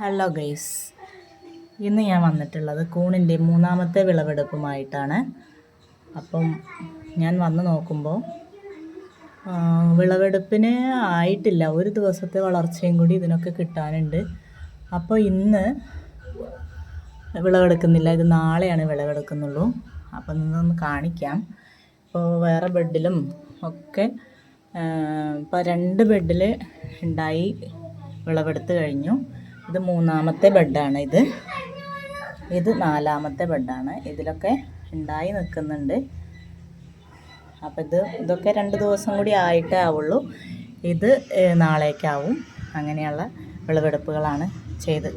Hello guys ഇന്ന് ഞാൻ വന്നിട്ടുള്ളത് കൂണിന്റെ മൂന്നാമത്തെ വിളവെടുപ്പുമായിട്ടാണ്. അപ്പം ഞാൻ വന്ന് നോക്കുമ്പോൾ വിളവെടുപ്പിന് ആയിട്ടില്ല. ഒരു ദിവസത്തെ വളർച്ചയും കൂടി ഇതിനൊക്കെ കിട്ടാനുണ്ട്. അപ്പോൾ ഇന്ന് വിളവെടുക്കുന്നില്ല. ഇത് നാളെയാണ് വിളവെടുക്കുന്നുള്ളൂ. അപ്പം ഇന്നൊന്ന് കാണിക്കാം. ഇപ്പോൾ വേറെ ബെഡിലും ഒക്കെ ഇപ്പോൾ രണ്ട് ബെഡിൽ ഉണ്ടായി വിളവെടുത്ത് കഴിഞ്ഞു. ഇത് മൂന്നാമത്തെ ബെഡാണ് ഇത്. ഇത് നാലാമത്തെ ബെഡാണ്. ഇതിലൊക്കെ ഉണ്ടായി നിൽക്കുന്നുണ്ട്. അപ്പം ഇത് ഇതൊക്കെ രണ്ട് ദിവസം കൂടി ആയിട്ടേ ആവുള്ളൂ. ഇത് നാളേക്കാവും. അങ്ങനെയുള്ള വിളവെടുപ്പുകളാണ് ചെയ്ത്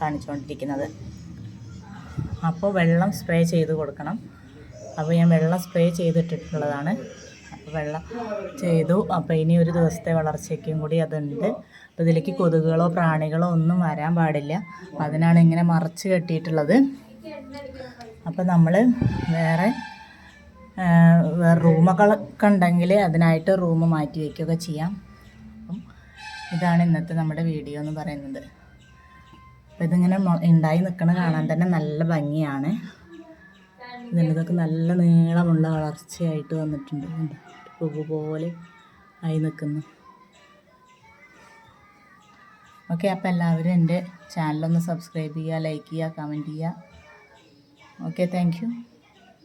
കാണിച്ചുകൊണ്ടിരിക്കുന്നത്. അപ്പോൾ വെള്ളം സ്പ്രേ ചെയ്ത് കൊടുക്കണം. അപ്പോൾ ഞാൻ വെള്ളം സ്പ്രേ ചെയ്തിട്ടിട്ടുള്ളതാണ്. വെള്ളം ചെയ്തു. അപ്പോൾ ഇനി ഒരു ദിവസത്തെ വളർച്ചയ്ക്കും കൂടി അതുണ്ട്. അപ്പോൾ ഇതിലേക്ക് കൊതുകുകളോ പ്രാണികളോ ഒന്നും വരാൻ പാടില്ല. അതിനാണ് ഇങ്ങനെ മറച്ച് കെട്ടിയിട്ടുള്ളത്. അപ്പോൾ നമ്മൾ വേറെ വേറെ റൂമൊക്കെ ഉണ്ടെങ്കിൽ അതിനായിട്ട് റൂം മാറ്റി വയ്ക്കുകയൊക്കെ ചെയ്യാം. അപ്പം ഇതാണ് ഇന്നത്തെ നമ്മുടെ വീഡിയോ എന്ന് പറയുന്നത്. അപ്പോൾ ഇതിങ്ങനെ ഉണ്ടായി നിൽക്കണ കാണാൻ തന്നെ നല്ല ഭംഗിയാണ്. ഇതിന്റെ ഇതൊക്കെ നല്ല നീളമുള്ള വളർച്ചയായിട്ട് വന്നിട്ടുണ്ട്? പൂവ് പോലെ ആയി നിൽക്കുന്നു. ഓക്കെ അപ്പോൾ എല്ലാവരും എന്റെ ചാനലൊന്ന് സബ്സ്ക്രൈബ് ചെയ്യുക ലൈക്ക് ചെയ്യുക കമന്റ് ചെയ്യുക. Okay thank